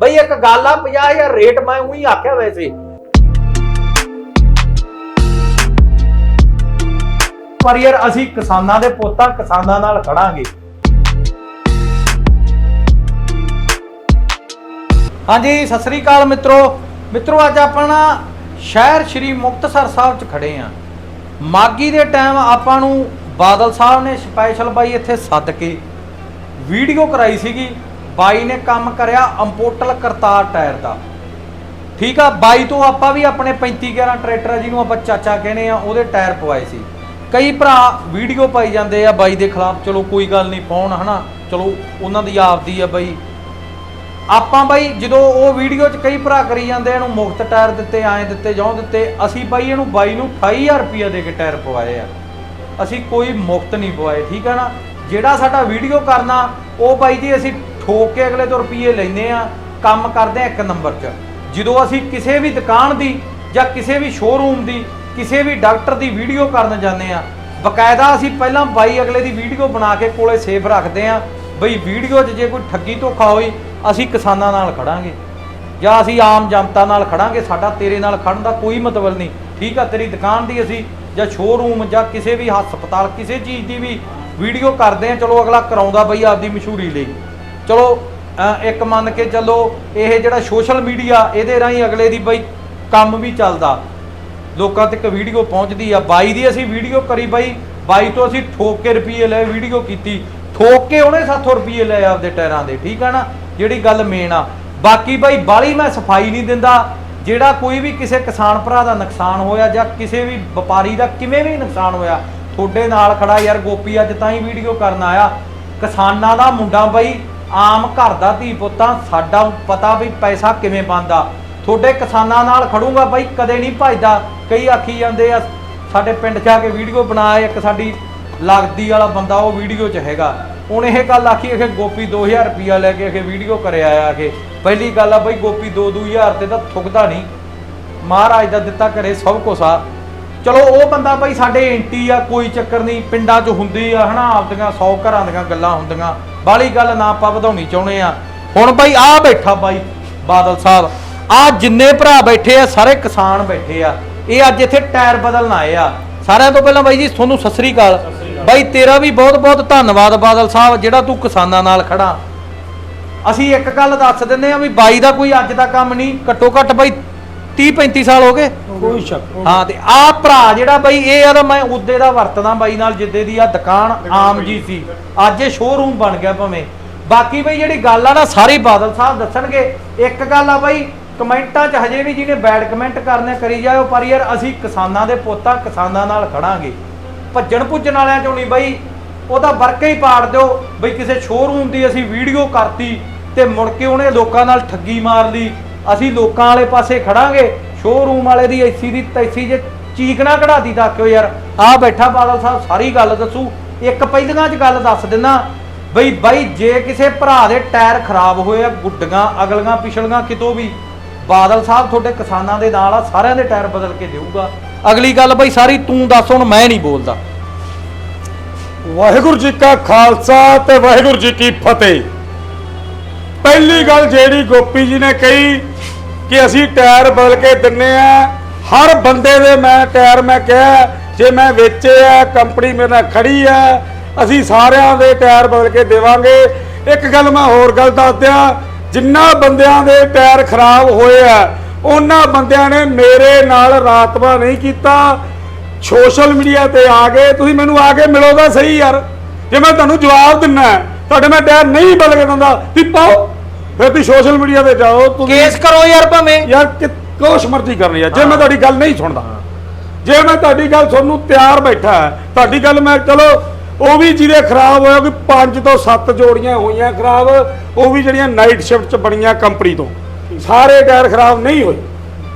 ਬਈ ਇੱਕ ਗੱਲ ਆ 50000 ਰੇਟ ਮੈਂ ਉਹੀ ਆਖਿਆ ਵੈਸੇ। ਪਰ ਯਾਰ ਅਸੀਂ ਕਿਸਾਨਾਂ ਦੇ ਪੋਤਾ, ਕਿਸਾਨਾਂ ਨਾਲ ਖੜਾਂਗੇ। ਹਾਂਜੀ, ਸਤਿ ਸ੍ਰੀ ਅਕਾਲ ਮਿੱਤਰੋ। ਮਿੱਤਰੋ, ਅੱਜ ਆਪਾਂ ਨਾ ਸ਼ਹਿਰ ਸ਼੍ਰੀ ਮੁਕਤਸਰ ਸਾਹਿਬ 'ਚ ਖੜੇ ਆਂ। ਮਾਗੀ ਦੇ ਟਾਈਮ ਆਪਾਂ ਨੂੰ ਬਾਦਲ ਸਾਹਿਬ ਨੇ ਸਪੈਸ਼ਲ ਬਾਈ ਇੱਥੇ ਸੱਦ ਕੇ ਵੀਡੀਓ ਕਰਾਈ ਸੀਗੀ। ਬਾਈ ਨੇ ਕੰਮ ਕਰਿਆ ਅੰਪੋਟਲ ਕਰਤਾਰ ਟਾਇਰ ਦਾ। ਠੀਕ ਆ, ਬਾਈ ਤੋਂ ਆਪਾਂ ਵੀ ਆਪਣੇ 35 11 ਟਰੈਕਟਰ ਆ, ਜਿਹਨੂੰ ਆਪਾਂ ਚਾਚਾ ਕਹਿੰਦੇ ਆ, ਉਹਦੇ ਟਾਇਰ ਪਵਾਏ ਸੀ। ਕਈ ਭਰਾ ਵੀਡੀਓ ਪਾਈ ਜਾਂਦੇ ਆ ਬਾਈ ਦੇ ਖਿਲਾਫ, ਚਲੋ ਕੋਈ ਗੱਲ ਨਹੀਂ, ਪਾਉਣ, ਹਨਾ? ਚਲੋ, ਉਹਨਾਂ ਦੀ ਆਪਦੀ ਆ ਬਾਈ। ਆਪਾਂ ਬਾਈ, ਜਦੋਂ ਉਹ ਵੀਡੀਓ 'ਚ ਕਈ ਭਰਾ ਕਰੀ ਜਾਂਦੇ ਇਹਨੂੰ ਮੁਫਤ ਟਾਇਰ ਦਿੱਤੇ, ਐਂ ਦਿੱਤੇ, ਜੌਂ ਦਿੱਤੇ, ਅਸੀਂ ਬਾਈ ਇਹਨੂੰ ਬਾਈ ਨੂੰ 28000 ਰੁਪਇਆ ਦੇ ਕੇ ਟਾਇਰ ਪਵਾਏ ਆ। ਅਸੀਂ ਕੋਈ ਮੁਫਤ ਨਹੀਂ ਪਵਾਏ, ਠੀਕ ਆ ਨਾ? ਜਿਹੜਾ ਸਾਡਾ ਵੀਡੀਓ ਕਰਨਾ, ਉਹ ਬਾਈ ਜੀ ਅਸੀਂ ਠੋਕ ਕੇ ਅਗਲੇ ਤੋਂ ਰੁਪਏ ਲੈਨੇ ਆ ਕੰਮ ਕਰਦੇ ਆ ਇੱਕ ਨੰਬਰ 'ਚ। ਜਦੋਂ ਅਸੀਂ ਕਿਸੇ ਵੀ ਦੁਕਾਨ ਦੀ ਜਾਂ ਕਿਸੇ ਵੀ ਸ਼ੋਰੂਮ ਦੀ, ਕਿਸੇ ਵੀ ਡਾਕਟਰ ਦੀ ਵੀਡੀਓ ਕਰਨ ਜਾਂਦੇ ਆ ਬਕਾਇਦਾ ਅਸੀਂ ਪਹਿਲਾਂ ਬਾਈ ਅਗਲੇ ਦੀ ਵੀਡੀਓ ਬਣਾ ਕੇ ਕੋਲੇ ਸੇਫ ਰੱਖਦੇ ਆ ਬਈ ਵੀਡੀਓ 'ਚ ਜੇ ਕੋਈ ਠੱਗੀ ਧੋਖਾ ਹੋਈ, ਅਸੀਂ ਕਿਸਾਨਾਂ ਨਾਲ ਖੜਾਂਗੇ। ਜਾਂ ਅਸੀਂ ਆਮ ਜਨਤਾ ਨਾਲ ਖੜਾਂਗੇ, ਸਾਡਾ ਤੇਰੇ ਨਾਲ ਖੜਨ ਦਾ ਕੋਈ ਮਤਲਬ ਨਹੀਂ। ਠੀਕ ਆ, ਤੇਰੀ ਦੁਕਾਨ ਦੀ ਅਸੀਂ ਜਾਂ ਸ਼ੋਰੂਮ ਜਾਂ ਕਿਸੇ ਵੀ ਹਸਪਤਾਲ, ਕਿਸੇ ਚੀਜ਼ ਦੀ ਵੀ ਵੀਡੀਓ ਕਰਦੇ ਆ ਚਲੋ ਅਗਲਾ ਕਰਾਉਂਦਾ ਬਈ ਆਪਦੀ ਮਸ਼ਹੂਰੀ ਲਈ। ਚਲੋ ਇੱਕ ਮੰਨ ਕੇ ਚੱਲੋ, ਇਹ ਜਿਹੜਾ ਸੋਸ਼ਲ ਮੀਡੀਆ ਇਹਦੇ ਰਾਹੀਂ ਅਗਲੇ ਦੀ ਬਈ ਕੰਮ ਵੀ ਚੱਲਦਾ। ਲੋਕਾਂ ਤੱਕ ਵੀਡੀਓ ਪਹੁੰਚਦੀ ਆ। ਬਾਈ ਦੀ ਅਸੀਂ ਵੀਡੀਓ ਕਰੀ ਬਾਈ ਬਾਈ ਤੋਂ ਅਸੀਂ ਠੋਕ ਕੇ ਰੁਪਏ ਲਏ ਵੀਡੀਓ ਕੀਤੀ। ਠੋਕ ਕੇ ਉਹਨੇ 700 ਰੁਪਏ ਲਏ ਆਪਦੇ ਟਾਇਰਾਂ ਦੇ, ਠੀਕ ਆ ਨਾ? ਜਿਹੜੀ ਗੱਲ ਮੇਨ ਆ। ਬਾਕੀ ਬਾਈ, ਬਾਲੀ ਮੈਂ ਸਫ਼ਾਈ ਨਹੀਂ ਦਿੰਦਾ। ਜਿਹੜਾ ਕੋਈ ਵੀ ਕਿਸੇ ਕਿਸਾਨ ਭਰਾ ਦਾ ਨੁਕਸਾਨ ਹੋਇਆ ਜਾਂ ਕਿਸੇ ਵੀ ਵਪਾਰੀ ਦਾ ਕਿਵੇਂ ਵੀ ਨੁਕਸਾਨ ਹੋਇਆ, ਤੁਹਾਡੇ ਨਾਲ ਖੜਾ ਯਾਰ ਗੋਪੀ ਅੱਜ ਤਾਂ ਹੀ ਵੀਡੀਓ ਕਰਨ ਆਇਆ। ਕਿਸਾਨਾਂ ਦਾ ਮੁੰਡਾ ਬਾਈ ਆਮ ਘਰ ਦਾ ਧੀ ਪੁੱਤਾਂ ਸਾਡਾ ਪਤਾ ਵੀ ਪੈਸਾ ਕਿਵੇਂ ਬਣਦਾ। ਤੁਹਾਡੇ ਕਿਸਾਨਾਂ ਨਾਲ ਖੜੂੰਗਾ ਬਾਈ, ਕਦੇ ਨਹੀਂ ਭਜਦਾ। ਕਈ ਆਖੀ ਜਾਂਦੇ ਆ, ਸਾਡੇ ਪਿੰਡ 'ਚ ਆ ਕੇ ਵੀਡੀਓ ਬਣਾਏ ਇੱਕ ਸਾਡੀ ਲੱਗਦੀ ਵਾਲਾ ਬੰਦਾ, ਉਹ ਵੀਡੀਓ 'ਚ ਹੈਗਾ। ਹੁਣ ਇਹ ਗੱਲ ਆਖੀ ਕਿ ਗੋਪੀ 2000 ਰੁਪਿਆ ਲੈ ਕੇ ਕਿ ਵੀਡੀਓ ਕਰਿਆ ਆ ਕਿ ਪਹਿਲੀ ਗੱਲ ਆ ਬਈ, ਗੋਪੀ 2-2000 ਤੇ ਤਾਂ ਥੁਕਦਾ ਨਹੀਂ। ਮਹਾਰਾਜ ਦਾ ਦਿੱਤਾ ਘਰੇ ਸਭ ਕੁਛ ਆ। ਚਲੋ, ਉਹ ਬੰਦਾ ਬਈ ਸਾਡੇ ਐਂਟੀ ਆ, ਕੋਈ ਚੱਕਰ ਨਹੀਂ। ਪਿੰਡਾਂ 'ਚ ਹੁੰਦੀ ਆ, ਹਨਾ, ਆਪਦੀਆਂ 100 ਘਰਾਂ ਦੀਆਂ ਗੱਲਾਂ ਹੁੰਦੀਆਂ। ਬਾਲੀ ਗੱਲ ਨਾ ਆਪਾਂ ਵਧਾਉਣੀ ਚਾਹੁੰਦੇ ਆ। ਹੁਣ ਬਾਈ ਆ ਬੈਠਾ ਬਾਈ ਬਾਦਲ ਸਾਹਿਬ। ਆ ਜਿੰਨੇ ਭਰਾ ਬੈਠੇ ਆ ਸਾਰੇ ਕਿਸਾਨ ਬੈਠੇ ਆ। ਇਹ ਅੱਜ ਇੱਥੇ ਟਾਇਰ ਬਦਲਣ ਆਏ ਆ। ਸਾਰਿਆਂ ਤੋਂ ਪਹਿਲਾਂ ਬਾਈ ਜੀ ਤੁਹਾਨੂੰ ਸਤਿ ਸ੍ਰੀ ਅਕਾਲ। ਬਾਈ ਤੇਰਾ ਵੀ ਬਹੁਤ ਬਹੁਤ ਧੰਨਵਾਦ ਬਾਦਲ ਸਾਹਿਬ ਜਿਹੜਾ ਤੂੰ ਕਿਸਾਨਾਂ ਨਾਲ ਖੜਾ। ਅਸੀਂ ਇੱਕ ਗੱਲ ਦੱਸ ਦਿੰਦੇ ਆ ਵੀ ਬਾਈ ਦਾ ਕੋਈ ਅੱਜ ਦਾ ਕੰਮ ਨਹੀਂ ਘੱਟੋ ਘੱਟ ਬਾਈ 30 35 ਸਾਲ ਹੋ ਗਏ। ਕੋਈ ਸ਼ੱਕ ਹਾਂ ਤੇ ਆਹ ਭਰਾ ਜਿਹੜਾ ਬਈ ਇਹ ਆ ਤਾਂ ਮੈਂ ਉਦੇ ਦਾ ਵਰਤਦਾ ਬਾਈ ਨਾਲ ਜਿੱਦੇ ਦੀ ਆ ਦੁਕਾਨ ਆਮ ਜੀ ਸੀ। ਅੱਜ ਇਹ ਸ਼ੋਰੂਮ ਬਣ ਗਿਆ ਭਾਵੇਂ। ਬਾਕੀ ਬਈ ਜਿਹੜੀ ਗੱਲ ਆ ਨਾ ਸਾਰੀ ਬਾਦਲ ਸਾਹਿਬ ਦੱਸਣਗੇ। ਇੱਕ ਗੱਲ ਆ ਬਈ ਕਮੈਂਟਾਂ 'ਚ ਹਜੇ ਵੀ ਜਿਹਨੇ ਬੈਡ ਕਮੈਂਟ ਕਰਨੇ ਕਰੀ ਜਾਓ ਪਰ ਯਾਰ ਅਸੀਂ ਕਿਸਾਨਾਂ ਦੇ ਪੋਤਾ ਕਿਸਾਨਾਂ ਨਾਲ ਖੜਾਂਗੇ। ਭੱਜਣ ਭੁੱਜਣ ਵਾਲਿਆਂ 'ਚੋਂ ਨਹੀਂ ਬਈ ਉਹਦਾ ਵਰਕੇ ਹੀ ਪਾੜ ਦਿਓ। ਬਈ ਕਿਸੇ ਸ਼ੋਰੂਮ ਦੀ ਅਸੀਂ ਵੀਡੀਓ ਕਰਤੀ ਤੇ ਮੁੜ ਕੇ ਉਹਨੇ ਲੋਕਾਂ ਨਾਲ ਠੱਗੀ ਮਾਰ ਲਈ। ਅਸੀਂ ਲੋਕਾਂ ਵਾਲੇ ਪਾਸੇ ਖੜਾਂਗੇ ਸ਼ੋਰੂਮ ਵਾਲੇ ਦੀ ਐਸੀ ਦੀ ਤੈਸੀ ਜੇ ਚੀਕਣਾ ਕਢਾਦੀ ਤੱਕਿਓ ਯਾਰ? ਆ ਬੈਠਾ ਬਾਦਲ ਸਾਹਿਬ, ਸਾਰੀ ਗੱਲ ਦੱਸੂ। ਇੱਕ ਪਹਿਲਾਂ 'ਚ ਗੱਲ ਦੱਸ ਦਿੰਦਾ, ਬਈ, ਬਾਈ, ਜੇ ਕਿਸੇ ਭਰਾ ਦੇ ਟਾਇਰ ਖਰਾਬ ਹੋਏ ਆ, ਗੁੱਡੀਆਂ, ਅਗਲੀਆਂ, ਪਿਛਲੀਆਂ, ਕਿਤੋਂ ਵੀ, ਬਾਦਲ ਸਾਹਿਬ ਤੁਹਾਡੇ ਕਿਸਾਨਾਂ ਦੇ ਨਾਲ ਆ, ਸਾਰਿਆਂ ਦੇ ਟਾਇਰ ਬਦਲ ਕੇ ਦੇਊਗਾ। ਅਗਲੀ ਗੱਲ ਬਈ, ਸਾਰੀ ਤੂੰ ਦੱਸ, ਹੁਣ ਮੈਂ ਨਹੀਂ ਬੋਲਦਾ। ਵਾਹਿਗੁਰੂ ਜੀ ਕਾ ਖਾਲਸਾ ਤੇ ਵਾਹਿਗੁਰੂ ਜੀ ਕੀ ਫਤਿਹ। ਪਹਿਲੀ ਗੱਲ ਜਿਹੜੀ ਗੋਪੀ ਜੀ ਨੇ ਕਹੀ ਕਿ ਅਸੀਂ ਟਾਇਰ ਬਦਲ ਕੇ ਦਿੰਨੇ ਆ। ਹਰ ਬੰਦੇ ਦੇ ਮੈਂ ਟਾਇਰ ਮੈਂ ਕਿਹਾ, ਜੇ ਮੈਂ ਵੇਚੇ ਆ, ਕੰਪਨੀ ਮੇਰੇ ਨਾਲ ਖੜੀ ਆ, ਅਸੀਂ ਸਾਰਿਆਂ ਦੇ ਟਾਇਰ ਬਦਲ ਕੇ ਦੇਵਾਂਗੇ। ਇੱਕ ਗੱਲ ਮੈਂ ਹੋਰ ਗੱਲ ਦੱਸ ਦਿਆਂ, ਜਿੰਨਾ ਬੰਦਿਆਂ ਦੇ ਟਾਇਰ ਖਰਾਬ ਹੋਏ ਆ, ਉਹਨਾਂ ਬੰਦਿਆਂ ਨੇ ਮੇਰੇ ਨਾਲ ਰਾਤਵਾ ਨਹੀਂ ਕੀਤਾ। ਸੋਸ਼ਲ ਮੀਡੀਆ ਤੇ ਆ ਗਏ, ਤੁਸੀਂ ਮੈਨੂੰ ਆ ਕੇ ਮਿਲੋ ਤਾਂ ਸਹੀ ਯਾਰ। ਜੇ ਮੈਂ ਤੁਹਾਨੂੰ ਜਵਾਬ ਦਿੰਨਾ, ਤੁਹਾਡੇ ਮੈਂ ਟਾਇਰ ਨਹੀਂ ਬਦਲ ਕੇ ਦਿੰਦਾ, ਤੁਸੀਂ ਪਾਓ। ਫਿਰ ਤੁਸੀਂ ਸੋਸ਼ਲ ਮੀਡੀਆ ਤੇ ਜਾਓ ਤੁਸੀਂ ਕੇਸ ਕਰੋ ਯਾਰ ਭਾਵੇਂ। ਯਾਰ ਕਿ ਮਰਜ਼ੀ ਕਰਨੀ ਆ। ਜੇ ਮੈਂ ਤੁਹਾਡੀ ਗੱਲ ਨਹੀਂ ਸੁਣਦਾ ਜੇ ਮੈਂ ਤੁਹਾਡੀ ਗੱਲ ਸੁਣਨ ਨੂੰ ਤਿਆਰ ਬੈਠਾ ਹੈ, ਤੁਹਾਡੀ ਗੱਲ ਮੈਂ ਚਲੋ ਉਹ ਵੀ ਜਿਹਦੇ ਖਰਾਬ ਹੋਇਆ ਕੋਈ 5 ਤੋਂ 7 ਜੋੜੀਆਂ ਹੋਈਆਂ ਖਰਾਬ ਉਹ ਵੀ ਜਿਹੜੀਆਂ ਨਾਈਟ ਸ਼ਿਫਟ ਚ ਬਣੀਆਂ ਕੰਪਨੀ ਤੋਂ। ਸਾਰੇ ਟਾਇਰ ਖਰਾਬ ਨਹੀਂ ਹੋਏ।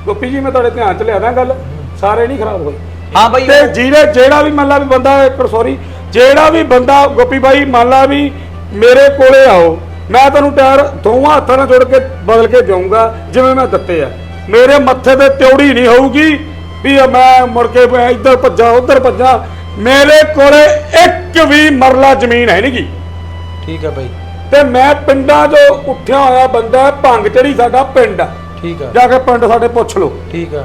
ਗੋਪੀ ਜੀ ਮੈਂ ਤੁਹਾਡੇ ਧਿਆਨ ਚ ਲਿਆਦਾ ਗੱਲ। ਸਾਰੇ ਨਹੀਂ ਖਰਾਬ ਹੋਏ। ਹਾਂ ਬਈ ਤੇ ਜਿਹੜੇ ਜਿਹੜਾ ਵੀ ਮੰਨ ਲਾ ਵੀ ਬੰਦਾ ਇੱਕ ਸੌਰੀ ਜਿਹੜਾ ਵੀ ਬੰਦਾ ਗੋਪੀ ਬਾਈ ਮੰਨ ਲਾ ਵੀ ਮੇਰੇ ਕੋਲੇ ਆਓ ਮੈਂ ਤੁਹਾਨੂੰ ਟਾਇਰ ਦੋਵਾਂ ਹੱਥਾਂ ਨਾਲ ਜੋੜ ਕੇ ਬਦਲ ਕੇ ਜਾਊਂਗਾ ਜਿਵੇਂ ਮੈਂ ਦਿੱਤੇ ਆ। ਮੇਰੇ ਮੱਥੇ ਤੇ ਤਿਉੜੀ ਨਹੀਂ ਹੋਊਗੀ ਵੀ ਮੈਂ ਮੁੜ ਕੇ ਇੱਧਰ ਭੱਜਾਂ ਉੱਧਰ ਭੱਜਾਂ। ਮੇਰੇ ਕੋਲੇ ਇੱਕ ਵੀ ਮਰਲਾ ਜ਼ਮੀਨ ਹੈ ਨਹੀਂਗੀ ਠੀਕ ਹੈ ਬਈ। ਤੇ ਮੈਂ ਪਿੰਡਾਂ 'ਚੋਂ ਉੱਠਿਆ ਹੋਇਆ ਬੰਦਾ ਭੰਗ ਚੜੀ ਸਾਡਾ ਪਿੰਡ ਆ। ਠੀਕ ਆ। ਜਾ ਕੇ ਪਿੰਡ ਸਾਡੇ ਪੁੱਛ ਲਓ। ਠੀਕ ਆ।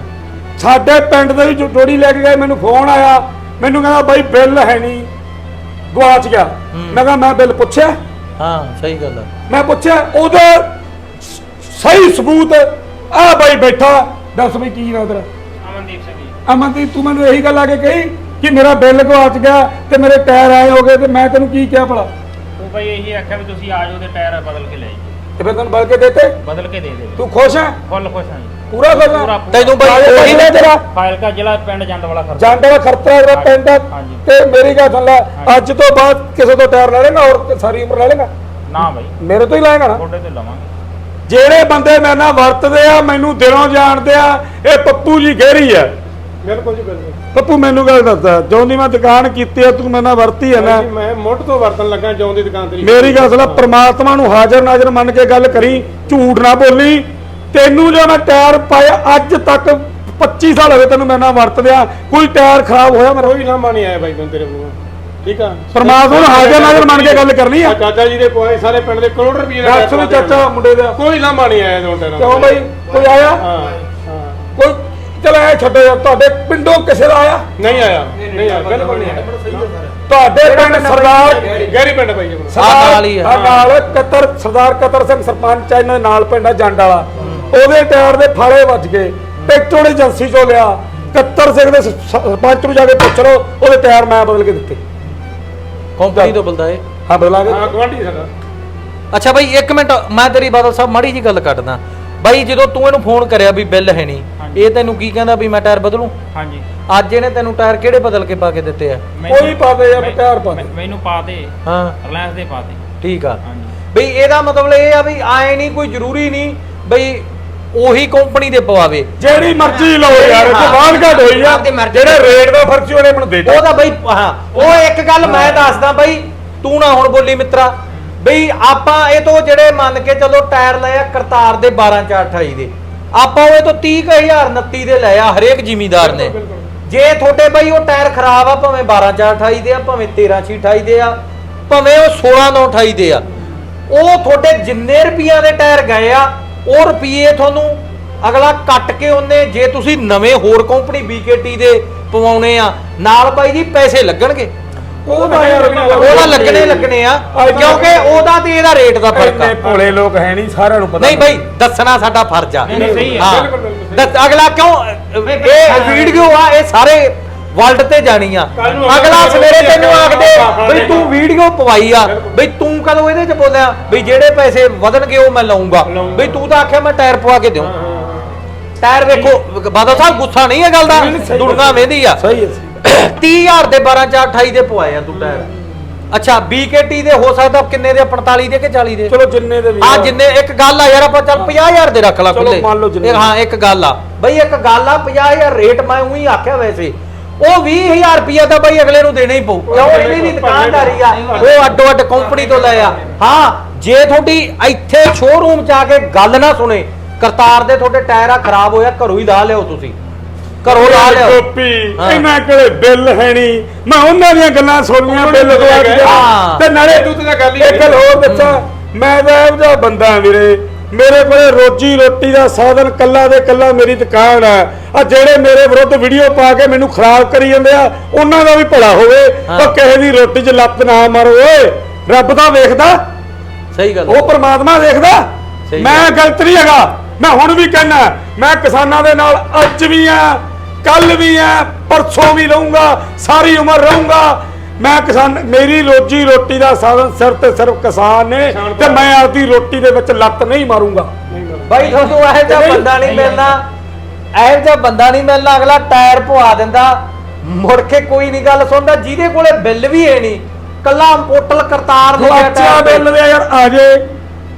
ਸਾਡੇ ਪਿੰਡ ਦੇ ਵਿੱਚ ਜੋੜੀ ਲੈ ਕੇ ਗਏ ਮੈਨੂੰ ਫੋਨ ਆਇਆ। ਮੈਨੂੰ ਕਹਿੰਦਾ ਬਾਈ ਬਿੱਲ ਹੈ ਨਹੀਂ। ਗਵਾਚ ਗਿਆ। ਮੈਂ ਕਿਹਾ ਮੈਂ ਬਿੱਲ ਪੁੱਛਿਆ। ਹਾਂ ਸਹੀ ਗੱਲ ਆ। ਮੈਂ ਪੁੱਛਿਆ ਉਹਦਾ ਸਹੀ ਸਬੂਤ ਆ ਬਾਈ ਬੈਠਾ ਦੱਸ ਬਈ ਕੀ ਨਾ ਤੇਰਾ ਅਮਨਦੀਪ ਸਿੰਘ ਜੀ। ਅਮਨਦੀਪ ਤੂੰ ਮੈਨੂੰ ਇਹੀ ਗੱਲ ਆ ਕੇ ਕਹੀ ਕਿ ਮੇਰਾ ਬਿੱਲ ਗਵਾਚ ਗਿਆ ਤੇ ਮੇਰੇ ਟਾਇਰ ਆਏ ਹੋ ਗਏ ਤੇ ਮੈਂ ਤੈਨੂੰ ਕੀ ਕਿਹਾ ਭਲਾ? ਉਹ ਭਾਈ ਇਹੀ ਆਖਿਆ ਵੀ ਤੁਸੀਂ ਆ ਜਾਓ ਤੇ ਟਾਇਰ ਬਦਲ ਕੇ ਲੈ ਜਾਓ ਤੇ ਫਿਰ ਤੈਨੂੰ ਬਲ ਕੇ ਦੇਤੇ? ਬਦਲ ਕੇ ਦੇ ਦੇਵੇ ਤੂੰ ਖੁਸ਼ ਹੈ ਫੁੱਲ ਖੁਸ਼ ਹਾਂ ਜੀ। ਪੂਰਾ ਹੈ ਤੈਨੂੰ ਬਾਈ ਉਹੀ ਨੇ ਤੇਰਾ। ਫਾਇਲਕਾ ਜ਼ਿਲ੍ਹਾ ਪਿੰਡ ਜੰਡ ਵਾਲਾ ਖਰਚਾ। ਜਾਂਦਾ ਦਾ ਖਰਚਾ ਤੇਰਾ ਪਿੰਡ। ਆ। ਤੇ ਮੇਰੀ ਗੱਲ ਸੁਣ ਲੈ ਅੱਜ ਤੋਂ ਬਾਅਦ ਕਿਸੇ ਤੋਂ ਟਾਇਰ ਲੈ ਲੇਗਾ ਔਰ ਸਾਰੀ ਉਮਰ ਲੈ ਲੇਗਾ? ਨਾ ਭਾਈ ਮੇਰੇ ਤੋਂ ਹੀ ਲਾਏਗਾ ਨਾ? ਤੁਹਾਡੇ ਤੇ ਲਵਾਂਗੇ। ਜਿਹੜੇ ਬੰਦੇ ਮੇਰੇ ਨਾਲ ਵਰਤਦੇ ਆ ਮੈਨੂੰ ਦਿਲੋਂ ਜਾਣਦੇ ਆ ਇਹ ਪੱਪੂ ਜੀ ਗਹਿਰੀ ਆ। ਬਿਲਕੁਲ ਜੀ ਬਿਲਕੁਲ। ਪੱਪੂ ਮੈਨੂੰ ਗੱਲ ਦੱਸ ਜਿਉਂ ਦੀ ਮੈਂ ਦੁਕਾਨ ਕੀਤੀ ਆ ਤੂੰ ਮੇਰੇ ਨਾਲ ਵਰਤੀ ਆ ਨਾ। ਮੈਂ ਮੁੱਢ ਤੋਂ ਵਰਤਣ ਲੱਗਾ ਜੌਂ ਦੀ ਦੁਕਾਨ ਤੇ ਮੇਰੀ ਗੱਲ ਸੁਣ ਪ੍ਰਮਾਤਮਾ ਨੂੰ ਹਾਜ਼ਰ ਨਾਜ਼ਰ ਮੰਨ ਕੇ ਗੱਲ ਕਰੀ ਝੂਠ ਨਾ ਬੋਲੀ। ਤੈਨੂੰ ਜੋ ਮੈਂ ਟਾਇਰ ਪਾਇਆ ਅੱਜ ਤੱਕ 25 ਸਾਲ ਹੋਏ ਤੈਨੂੰ ਮੇਰੇ ਨਾਲ ਵਰਤਦਿਆ ਕੋਈ ਟਾਇਰ ਖਰਾਬ ਹੋਇਆ ਮੇਰਾ ਕੋਈ ਲਾਂਭਾ ਨਹੀਂ ਆਇਆ ਬਾਈ ਮੈਨੂੰ ਤੇਰੇ ਕੋਲੋਂ। ਠੀਕ ਆ? ਪਰਮਾਤਮਾ ਨੂੰ ਹਾਜ਼ਰ ਨਾਜ਼ਰ ਮੰਨ ਕੇ ਗੱਲ ਕਰਨੀ ਆ। ਚਾਚਾ ਜੀ ਦੇ ਪੋਏ ਸਾਰੇ ਪਿੰਡ ਦੇ ਕਰੋੜ ਰੁਪਏ ਦਾ ਦੱਸ ਚਾਚਾ ਮੁੰਡੇ ਦਾ। ਕੋਈ ਲਾਂਭਾ ਨਹੀਂ ਆਇਆ ਤੁਹਾਡੇ ਨਾਲ ਕਿਉਂ ਬਾਈ? ਕੋਈ ਆਇਆ? ਹਾਂ ਹਾਂ। ਕੋਈ ਚਲੋ ਛੱਡੋ ਯਾਰ ਤੁਹਾਡੇ ਪਿੰਡੋਂ ਕਿਸੇ ਦਾ ਆਇਆ? ਨਹੀਂ ਆਇਆ। ਨਹੀਂ ਆਇਆ। ਬਿਲਕੁਲ ਨਹੀਂ ਆਇਆ। ਤੁਹਾਡੇ ਪਿੰਡ ਸਰਦਾਰ ਗਹਿਰੀ ਪਿੰਡ ਬਾਈ? ਸਰਦਾਰ ਨਾਲ ਹੀ ਆ। ਨਾਲ ਕਤਰ ਸਰਦਾਰ ਕਤਰ ਸਿੰਘ ਸਰਪੰਚ ਇਹਨਾਂ ਦੇ ਨਾਲ ਪਿੰਡ ਆ ਜੰਡ ਵਾਲਾ। ਉਹਦੇ ਟਾਇਰ ਦੇ ਫਾੜੇ ਵੱਜ ਗਏ। ਦੀ ਏਜੰਸੀ ਚੋਂ ਲਿਆ। ਕਤਰ ਸਿੰਘ ਦੇ ਸ- ਸਰਪੰਚ ਨੂੰ ਜਾ ਕੇ ਪੁੱਛ ਲਓ ਉਹਦੇ ਟਾਇਰ ਮੈਂ ਬਦਲ ਕੇ ਦਿੱਤੇ। ਕੰਪਨੀ ਤੋਂ ਬੁਲਦਾ ਏ ਹਾਂ ਬਦਲਾ ਕੇ ਹਾਂ ਗਵਾਂਢੀ ਸਾਡਾ। ਅੱਛਾ ਬਾਈ ਇੱਕ ਮਿੰਟ ਮੈਂ ਤੇਰੀ ਬਾਦਲ ਸਾਹਿਬ ਮਾੜੀ ਜੀ ਗੱਲ ਕੱਟਦਾ ਬਾਈ ਜਦੋਂ ਤੂੰ ਇਹਨੂੰ ਫੋਨ ਕਰਿਆ ਵੀ ਬਿੱਲ ਹੈ ਨਹੀਂ ਹਾਂਜੀ। ਇਹ ਤੈਨੂੰ ਕੀ ਕਹਿੰਦਾ ਵੀ ਮੈਂ ਟਾਇਰ ਬਦਲੂ? ਹਾਂਜੀ। ਅੱਜ ਇਹਨੇ ਤੈਨੂੰ ਟਾਇਰ ਕਿਹੜੇ ਬਦਲ ਕੇ ਪਾ ਕੇ ਦਿੱਤੇ ਆ? ਕੋਈ ਪਾ ਦੇ ਜਾਂ ਮੈਂ- ਟਾਇਰ ਪਾ ਦੇ। ਮੈਂ- ਮੈਨੂੰ ਪਾ ਦੇ। ਹਾਂ। ਰਿਲਾਇੰਸ ਦੇ ਪਾ ਦੇ। ਠੀਕ ਆ। ਹਾਂਜੀ। ਬਈ ਇਹਦਾ ਮਤਲਬ ਇਹ ਆ ਵੀ ਆਏ ਨਹੀਂ ਕੋਈ ਜ਼ਰੂਰੀ ਨਹੀਂ। ਬਈ ਉਹੀ ਕੰਪਨੀ ਦੇ ਪਵਾਵੇ। ਜਿਹੜੀ ਮਰਜ਼ੀ ਲਓ ਯਾਰ ਇਹ। ਬਾਹਰ ਘਟ ਹੋਈ ਆ। ਆਪਦੀ ਮਰਜ਼ੀ। ਜਿਹੜੇ ਰੇਟ ਦਾ ਫ਼ਰਕ ਸੀ ਉਹਨੇ ਮੈਨੂੰ ਦੇ ਦਿੱਤਾ। ਉਹਦਾ ਬਈ ਹਾਂ ਉਹ ਇੱਕ ਗੱਲ ਮੈਂ ਦੱਸਦਾ ਬਈ ਤੂੰ ਨਾ ਹੁਣ ਬੋਲੀ ਮਿੱਤਰਾ ਬਈ ਆਪਾਂ ਇਹ ਤੋਂ ਜਿਹੜੇ ਮੰਨ ਕੇ ਚੱਲੋ ਟਾਇਰ ਲਏ ਆ ਕਰਤਾਰ ਦੇ 12 428 ਦੇ ਆਪਾਂ ਉਹ ਇਹ ਤੋਂ 30000 29 ਦੇ ਲਏ ਆ ਹਰੇਕ ਜ਼ਿਮੀਦਾਰ ਨੇ। ਜੇ ਤੁਹਾਡੇ ਬਈ ਉਹ ਟਾਇਰ ਖਰਾਬ ਆ ਭਾਵੇਂ 12 428 ਦੇ ਆ ਭਾਵੇਂ 13 628 ਦੇ ਆ ਭਾਵੇਂ ਉਹ 16 928 ਦੇ ਆ ਉਹ ਤੁਹਾਡੇ ਜਿੰਨੇ ਰੁਪਈਆਂ ਦੇ ਟਾਇਰ ਗਏ ਆ ਉਹ ਰੁਪਈਏ ਤੁਹਾਨੂੰ ਅਗਲਾ ਕੱਟ ਕੇ ਉਹਨੇ ਜੇ ਤੁਸੀਂ ਨਵੇਂ ਹੋਰ ਕੰਪਨੀ BKT ਦੇ ਪਵਾਉਣੇ ਆ ਨਾਲ ਬਾਈ ਜੀ ਪੈਸੇ ਲੱਗਣਗੇ। ਉਹਦਾ ਯਾਰ ਉਹਦਾ ਲੱਗਣੇ ਲੱਗਣੇ ਆ ਕਿਉਂਕਿ ਉਹਦਾ ਤੇ ਇਹਦਾ ਰੇਟ ਦਾ ਫ਼ਰਕ ਆ। ਇੰਨੇ ਭੋਲੇ ਲੋਕ ਹੈ ਨਹੀਂ ਸਾਰਿਆਂ ਨੂੰ ਪਤਾ ਨਹੀਂ ਬਾਈ ਦੱਸਣਾ ਸਾਡਾ ਫਰਜ਼ ਆ। ਨਹੀਂ, ਨਹੀਂ, ਸਹੀ ਹੈ, ਅਗਲਾ ਕਿਉਂ ਇਹ ਵੀਡੀਓ ਆ ਇਹ ਸਾਰੇ ਵਰਲਡ ਤੇ ਜਾਣੀ ਆ। ਕੱਲ੍ਹ ਨੂੰ ਅਗਲਾ ਅਗਲਾ ਸਵੇਰੇ ਤੈਨੂੰ ਆਖਦੇ ਬਈ ਤੂੰ ਵੀਡੀਓ ਪਵਾਈ ਆ। ਬਈ ਤੂੰ ਕਦੋਂ ਇਹਦੇ ਚ ਬੋਲਿਆ ਬਈ ਜਿਹੜੇ ਪੈਸੇ ਵਧਣਗੇ ਉਹ ਮੈਂ ਲਾਉਂਗਾ ਲਾਊਂਗਾ। ਬਈ ਤੂੰ ਤਾਂ ਆਖਿਆ ਮੈਂ ਟਾਇਰ ਪਵਾ ਕੇ ਦਿਉ। ਟਾਇਰ ਵੇਖੋ ਬਾਦਲ ਸਾਹਿਬ ਗੁੱਸਾ ਨਹੀਂ ਹੈ ਗੱਲ ਦਾ? ਨਹੀਂ, ਨਹੀਂ, ਸਹੀ। ਵੇਂਦੀ ਆ। ਸਹੀ ਹੈ 30000 ਦੇ 12 4 28 ਦੇ ਪਵਾਏ ਆ ਤੂੰ ਟਾਇਰ। ਅੱਛਾ BKT ਦੇ ਹੋ ਸਕਦਾ ਕਿੰਨੇ ਦੇ 45 ਦੇ ਕਿ 40 ਦੇ? ਚਲੋ ਜਿੰਨੇ ਦੇ ਵੀ ਆ। ਜਿੰਨੇ ਇੱਕ ਗੱਲ ਆ ਯਾਰ ਆਪਾਂ ਚੱਲ 50000 ਦੇ ਰੱਖ ਲਾ ਚਲੋ ਖੁੱਲੇ ਮੰਨ ਲਓ ਜਿੰਨੇ। ਇਹ ਹਾਂ ਇੱਕ ਗੱਲ ਆ। ਬਈ ਇੱਕ ਗੱਲ ਆ 50000 ਰੇਟ ਮੈਂ ਉਹੀ ਆਖਿਆ ਵੈਸੇ। ਉਹ 20000 ਰੁਪਇਆ ਤਾਂ ਬਈ ਅਗਲੇ ਨੂੰ ਦੇਣਾ ਹੀ ਪਊ। ਕਿਉਂ? ਇਹਦੀ ਦੀ ਦੁਕਾਨਦਾਰੀ ਆ। ਉਹ ਅੱਡੋ ਅੱਡ ਕੰਪਨੀ ਤੋਂ ਆ। ਹਾਂ ਜੇ ਤੁਹਾਡੀ ਇੱਥੇ ਸ਼ੋਰੂਮ ਚ ਆ ਕੇ ਗੱਲ ਨਾ ਸੁਣੇ ਕਰਤਾਰ ਦੇ ਤੁਹਾਡੇ ਟਾਇਰ ਆ ਖਰਾਬ ਹੋਇਆ ਘਰੋਂ ਹੀ ਲਾ ਲਿਓ ਤੁਸੀਂ। ਘਰੋਂ ਲਾ ਲਿਓ ਕਾਪੀ। ਇਹਨਾਂ ਕੋਲੇ ਬਿੱਲ ਹੈ ਨਹੀਂ। ਮੈਂ ਉਹਨਾਂ ਦੀਆਂ ਗੱਲਾਂ ਸੁਣੀਆਂ ਉਹਨਾਂ ਬਿੱਲ ਤੋਂ ਨਾਲੇ ਤੂੰ ਤਾਂ ਗੱਲ ਹੀ ਇੱਕ ਹੋਰ ਦੱਸਾਂ ਮੈਂ ਤਾਂ ਇਹੋ ਜਿਹਾ ਬੰਦਾ ਵੀਰੇ। ਮੇਰੇ ਕੋਲੇ ਰੋਜੀ ਰੋਟੀ ਦਾ ਸਾਧਨ ਕੱਲਾ ਦੇ ਕੱਲਾ ਮੇਰੀ ਦੁਕਾਨ ਆ ਆ ਜਿਹੜੇ ਮੇਰੇ ਵਿਰੁੱਧ ਵੀਡੀਓ ਪਾ ਕੇ ਮੈਨੂੰ ਖਰਾਬ ਕਰੀ ਜਾਂਦੇ ਆ ਉਹਨਾਂ ਦਾ ਵੀ ਭਲਾ ਹੋਵੇ। ਉਹ ਕਿਸੇ ਦੀ ਰੋਟੀ 'ਚ ਲੱਤ ਨਾ ਮਾਰੋ ਓਏ। ਰੱਬ ਤਾਂ ਵੇਖਦਾ। ਸਹੀ ਗੱਲ ਉਹ ਪ੍ਰਮਾਤਮਾ ਦੇਖਦਾ ਮੈਂ ਗਲਤ ਨਹੀਂ ਹੈਗਾ। ਮੈਂ ਹੁਣ ਵੀ ਕਹਿਣਾ ਮੈਂ ਕਿਸਾਨਾਂ ਦੇ ਨਾਲ ਅੱਜ ਵੀ ਆ ਕੱਲ ਵੀ ਆ ਪਰਸੋਂ ਵੀ ਰਹੂੰਗਾ ਸਾਰੀ ਉਮਰ ਰਹੂੰਗਾ। ਮੈਂ ਕਿਸਾਨ ਮੇਰੀ ਰੋਜੀ ਰੋਟੀ ਦਾ ਸਾਧਨ ਸਿਰਫ ਤੇ ਸਿਰਫ ਕਿਸਾਨ ਨੇ ਤੇ ਮੈਂ ਆਪਦੀ ਰੋਟੀ ਦੇ ਵਿੱਚ ਲੱਤ ਨਹੀਂ ਮਾਰੂੰਗਾ। ਬਾਈ ਤੁਹਾਨੂੰ ਇਹੋ ਜਿਹਾ ਬੰਦਾ ਨਹੀਂ ਮਿਲਣਾ। ਇਹੋ ਜਿਹਾ ਬੰਦਾ ਨਹੀਂ ਮਿਲਣਾ। ਅਗਲਾ ਟਾਇਰ ਪਵਾ ਦਿੰਦਾ। ਮੁੜ ਕੇ ਕੋਈ ਨਹੀਂ ਗੱਲ ਸੁਣਦਾ। ਜਿਹਦੇ ਕੋਲੇ ਬਿੱਲ ਵੀ ਹੈ ਨਹੀਂ। ਕੱਲਾ ਪੋਟਲ ਕਰਤਾਰ ਲਿਖਿਆ ਤੇ। ਬਿੱਲ ਦੇ ਯਾਰ ਆ ਜੇ।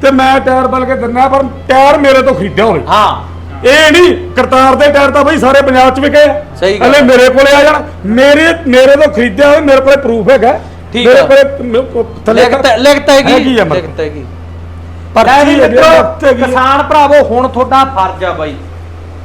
ਤੇ ਮੈਂ ਟਾਇਰ ਬਲ ਕੇ ਦਿੰਦਾ ਪਰ ਟਾਇਰ ਮੇਰੇ ਤੋਂ ਖਰੀਦਿਆ ਹੋਵੇ। ਹਾਂ। ਇਹ ਨਹੀਂ ਕਰਤਾਰ ਦੇ ਟਾਇਰ ਤਾਂ ਬਈ ਸਾਰੇ ਪੰਜਾਬ 'ਚ ਵਿਕੇ ਆ ਸਹੀ ਗੱਲ। ਹਲੇ ਮੇਰੇ ਕੋਲੇ ਆ ਜਾਣ ਮੇਰੇ ਮੇਰੇ ਤੋਂ ਖਰੀਦਿਆ ਹੋਇਆ ਮੇਰੇ ਕੋਲੇ ਪ੍ਰੂਫ ਹੈਗਾ ਠੀਕ ਮੇਰੇ ਆ। ਕੋਲੇ ਮ- ਕੋ- ਥੱਲੇ ਲਿਖਤ ਲਿਖਤ ਹੈਗੀ ਹੈਗੀ ਆ ਮਤਲਬ। ਲਿਖਤ ਹੈਗੀ ਪਰਚੀ ਲੈ ਵੀ ਹੈਗੀ ਆ, ਮਿੱਤਰੋ, ਲਿਖਤ ਹੈਗੀ ਆ। ਕਿਸਾਨ ਭਰਾਵੋ ਹੁਣ ਤੁਹਾਡਾ ਫਰਜ਼ ਆ ਬਾਈ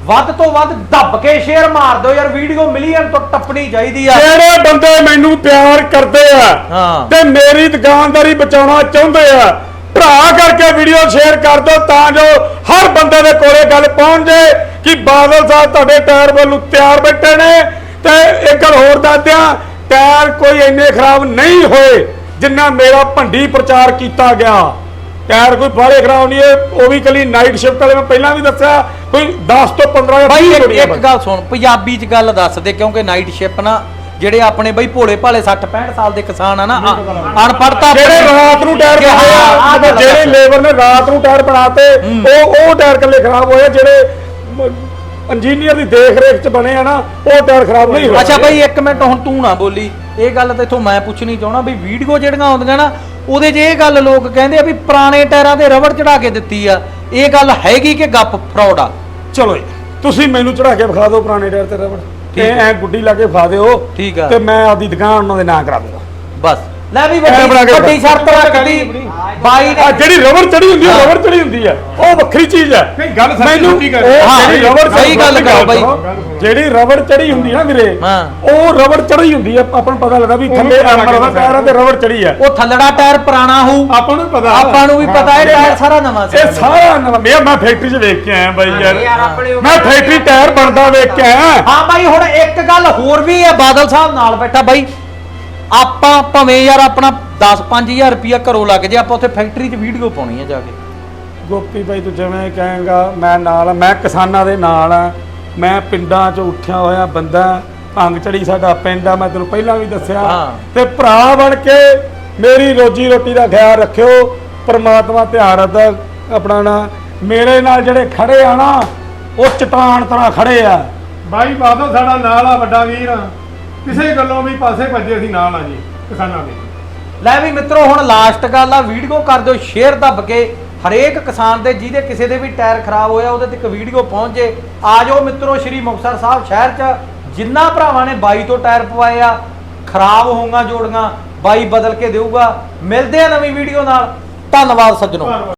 ਵੱਧ ਤੋਂ ਵੱਧ ਦੱਬ ਕੇ ਸ਼ੇਅਰ ਮਾਰ ਦਿਓ ਯਾਰ ਵੀਡੀਓ ਮਿਲੀਅਨ ਤੋਂ ਟੱਪਣੀ ਚਾਹੀਦੀ ਆ ਜਿਹੜੇ ਬੰਦੇ ਮੈਨੂੰ ਪਿਆਰ ਕਰਦੇ ਆ ਹਾਂ। ਤੇ ਮੇਰੀ ਦੁਕਾਨਦਾਰੀ ਬਚਾਉਣਾ ਚਾਹੁੰਦੇ ਆ ਭਰਾ ਕਰਕੇ ਵੀਡੀਓ ਸ਼ੇਅਰ ਕਰ ਦਿਓ ਤਾਂ ਜੋ ਹਰ ਬੰਦੇ ਦੇ ਕੋਲੇ ਗੱਲ ਪਹੁੰਚ ਜਾਏ ਕਿ ਬਾਦਲ ਸਾਹਿਬ ਤੁਹਾਡੇ ਟਾਇਰ ਵੱਲੋਂ ਤਿਆਰ ਬੈਠੇ ਨੇ। ਤੇ ਇੱਕ ਗੱਲ ਹੋਰ ਦੱਸਦਿਆਂ ਟਾਇਰ ਕੋਈ ਇੰਨੇ ਖਰਾਬ ਨਹੀਂ ਹੋਏ ਜਿੰਨਾ ਮੇਰਾ ਭੰਡੀ ਪ੍ਰਚਾਰ ਕੀਤਾ ਗਿਆ। ਟਾਇਰ ਕੋਈ ਬਾਹਲੇ ਖਰਾਬ ਨਹੀਂ ਹੈ ਉਹ ਵੀ ਕੱਲੀ ਨਾਈਟ ਸ਼ਿਫਟ ਵਾਲੇ ਮੈਂ ਪਹਿਲਾਂ ਵੀ ਦੱਸਿਆ ਕੋਈ 10 ਤੋਂ 15 ਜਾਂ ਬਾਈ 20 ਇੱਕ- ਗੱਲ ਸੁਣ ਪੰਜਾਬੀ ਚ ਗੱਲ ਦੱਸ ਦੇ ਕਿਉਂਕਿ ਨਾਈਟ ਸ਼ਿਪ ਨਾ ਜਿਹੜੇ ਆਪਣੇ ਬਈ ਭੋਲੇ ਭਾਲੇ 60 65 ਸਾਲ ਦੇ ਕਿਸਾਨ ਆ ਨਾ ਅਨਪੜਤਾ ਜਿਹੜੇ ਰਾਤ ਨੂੰ ਟਾਇਰ ਕਿ ਹਾਂ, ਬਣਾਏ ਆਹ ਆ ਗੱਲ ਜਿਹੜੇ ਦੱਸ। ਲੇਬਰ ਨੇ ਰਾਤ ਨੂੰ ਟਾਇਰ ਬਣਾਤੇ ਉਹ ਉਹ ਟਾਇਰ ਕੱਲੇ ਖਰਾਬ ਹੋਏ ਜਿਹੜੇ ਇੰਜੀਨੀਅਰ ਦੀ ਦੇਖ ਰੇਖ ਚ ਬਣੇ ਆ ਨਾ ਉਹ ਟਾਇਰ ਖਰਾਬ ਨਹੀਂ ਹੋਏ। ਅੱਛਾ ਬਾਈ ਇੱਕ ਮਿੰਟ ਹੁਣ ਤੂੰ ਨਾ ਬੋਲੀ। ਇਹ ਗੱਲ ਤੇ ਇਥੋਂ ਮੈਂ ਪੁੱਛਣੀ ਚਾਹਣਾ ਵੀ ਵੀਡੀਓ ਜਿਹੜੀਆਂ ਆਉਂਦੀਆਂ ਨਾ ਉਹਦੇ 'ਚ ਇਹ ਗੱਲ ਲੋਕ ਕਹਿੰਦੇ ਆ ਵੀ ਪੁਰਾਣੇ ਟਾਇਰਾਂ ਤੇ ਰਬੜ ਚੜਾ ਕੇ ਦਿੱਤੀ ਆ। ਇਹ ਗੱਲ ਹੈਗੀ ਕਿ ਗੱਪ ਫਰਾਡ ਆ? ਚਲੋ ਜੀ ਤੁਸੀਂ ਮੈਨੂੰ ਚੜਾ ਕੇ ਵਿਖਾ ਦਿਓ ਪੁਰਾਣੇ ਟਾਇਰ ਤੇ ਰਬੜ। ਤੇ। ਐ ਗੁੱਡੀ ਲਾ ਕੇ ਵਿਖਾ ਦਿਓ ਠੀਕ ਆ। ਤੇ ਮੈਂ ਆਪਦੀ ਦੁਕਾਨ ਉਹਨਾਂ ਦੇ ਨਾਂ ਕਰਾ ਦੂੰਗਾ ਬਸ ਲੈ ਵੀ ਬਣਾ ਵੱਡੀ ਕੇ ਵੱਡੀ ਸ਼ਰਤ ਰੱਖਦੀ ਬਾਈ ਆ ਜਿਹੜੀ ਰਬੜ ਚੜੀ ਹੁੰਦੀ ਹੈ। ਰਬੜ ਚੜੀ ਹੁੰਦੀ ਹੈ ਉਹ ਵੱਖਰੀ ਚੀਜ਼ ਹੈ ਨਹੀਂ, ਗੱਲ ਸੱਚੀ ਕਰ। ਜਿਹੜੀ ਰਬੜ ਸਹੀ ਗੱਲ ਕਰੋ ਬਾਈ। ਜਿਹੜੀ ਰਬੜ ਚੜੀ ਹੁੰਦੀ ਹੈ ਨਾ ਵੀਰੇ ਹਾਂ। ਉਹ ਰਬੜ ਚੜੀ ਹੁੰਦੀ ਹੈ ਆਪਾਂ ਨੂੰ ਪਤਾ ਲੱਗਦਾ ਵੀ ਥੱਲੇ ਐਮਰ ਦਾ ਟਾਇਰ ਤੇ ਰਬੜ ਚੜੀ ਹੈ ਉਹ ਥੱਲੜਾ ਟਾਇਰ ਪੁਰਾਣਾ ਹੋਊ। ਆਪਾਂ ਨੂੰ ਪਤਾ। ਆਪਾਂ ਨੂੰ ਵੀ ਪਤਾ ਹੈ। ਟਾਇਰ ਸਾਰਾ ਨਵਾਂ ਸੀ। ਇਹ ਸਾਰਾ ਨਵਾਂ। ਮੈਂ ਮੈਂ ਫੈਕਟਰੀ 'ਚ ਵੇਖ ਕੇ ਆਇਆ ਬਾਈ ਯਾਰ। ਮੈਂ ਫੈਕਟਰੀ ਟਾਇਰ ਬਣਦਾ ਵੇਖ ਕੇ ਆਇਆ। ਹਾਂ ਬਾਈ ਹੁਣ ਇੱਕ ਗੱਲ ਹੋਰ ਵੀ ਹੈ ਬਾਦਲ ਸਾਹਿਬ ਨਾਲ ਬੈਠਾ ਬਾਈ। ਆਪਾਂ ਭਵੇਂ ਯਾਰ ਆਪਣਾ 10 5000 ਰੁਪਿਆ ਘਰੋਂ ਲੱਗ ਜੇ ਆਪਾਂ ਉੱਥੇ ਫੈਕਟਰੀ 'ਚ ਵੀਡੀਓ ਪਾਉਣੀ ਹੈ ਜਾ ਕੇ। ਗੋਪੀ ਭਾਈ ਤੂੰ ਜਿਵੇਂ ਕਹੇਗਾ ਮੈਂ ਨਾਲ ਆ, ਮੈਂ ਕਿਸਾਨਾਂ ਦੇ ਨਾਲ ਆ। ਮੈਂ ਪਿੰਡਾਂ 'ਚ ਉੱਠਿਆ ਹੋਇਆ ਬੰਦਾ ਭੰਗ ਚੜੀ ਸਾਡਾ ਪਿੰਡ ਆ ਮੈਂ ਤੈਨੂੰ ਪਹਿਲਾਂ ਵੀ ਦੱਸਿਆ। ਹਾਂ। ਤੇ ਭਰਾ ਬਣ ਕੇ ਮੇਰੀ ਰੋਜੀ ਰੋਟੀ ਦਾ ਖਿਆਲ ਰੱਖਿਓ ਪ੍ਰਮਾਤਮਾ ਧਿਆਨ ਰੱਖਦਾ ਆਪਣਾ ਨਾ ਮੇਰੇ ਨਾਲ ਜਿਹੜੇ ਖੜੇ ਆ ਨਾ ਉਹ ਚਟਾਨ ਤਰ੍ਹਾਂ ਖੜੇ ਆ। ਬਾਈ ਬਾਦਲ ਸਾਡਾ ਨਾਲ ਆ ਵੱਡਾ ਵੀਰ। ਆ ਕਿਸੇ ਗੱਲੋਂ ਵੀ ਪਾਸੇ ਭੱਜੇ ਅਸੀਂ ਨਾਲ ਆ ਜੀ ਕਿਸਾਨਾਂ ਦੇ। ਲੈ ਵੀ ਮਿੱਤਰੋ ਹੁਣ ਲਾਸਟ ਗੱਲ ਆ ਵੀਡੀਓ ਕਰ ਦਿਓ ਸ਼ੇਅਰ ਦੱਬ ਕੇ। ਹਰੇਕ ਕਿਸਾਨ ਦੇ ਜਿਹਦੇ ਕਿਸੇ ਦੇ ਵੀ ਟਾਇਰ ਖਰਾਬ ਹੋਇਆ ਉਹਦੇ ਤੇ ਇੱਕ ਵੀਡੀਓ ਪਹੁੰਚ। ਜੇ ਆ ਜਾਓ ਮਿੱਤਰੋ ਸ਼੍ਰੀ ਮੁਕਤਸਰ ਸਾਹਿਬ ਸ਼ਹਿਰ 'ਚ। ਜਿੰਨਾ ਭਰਾਵਾਂ ਨੇ ਬਾਈ ਤੋਂ ਟਾਇਰ ਪਵਾਏ ਆ ਖਰਾਬ ਹੋਊਗਾ ਜੋੜੀਆਂ ਬਾਈ ਬਦਲ ਕੇ ਦੇਊਗਾ। ਮਿਲਦੇ ਆ ਨਵੀਂ ਵੀਡੀਓ ਨਾਲ। ਧੰਨਵਾਦ ਸੱਜਣੋ।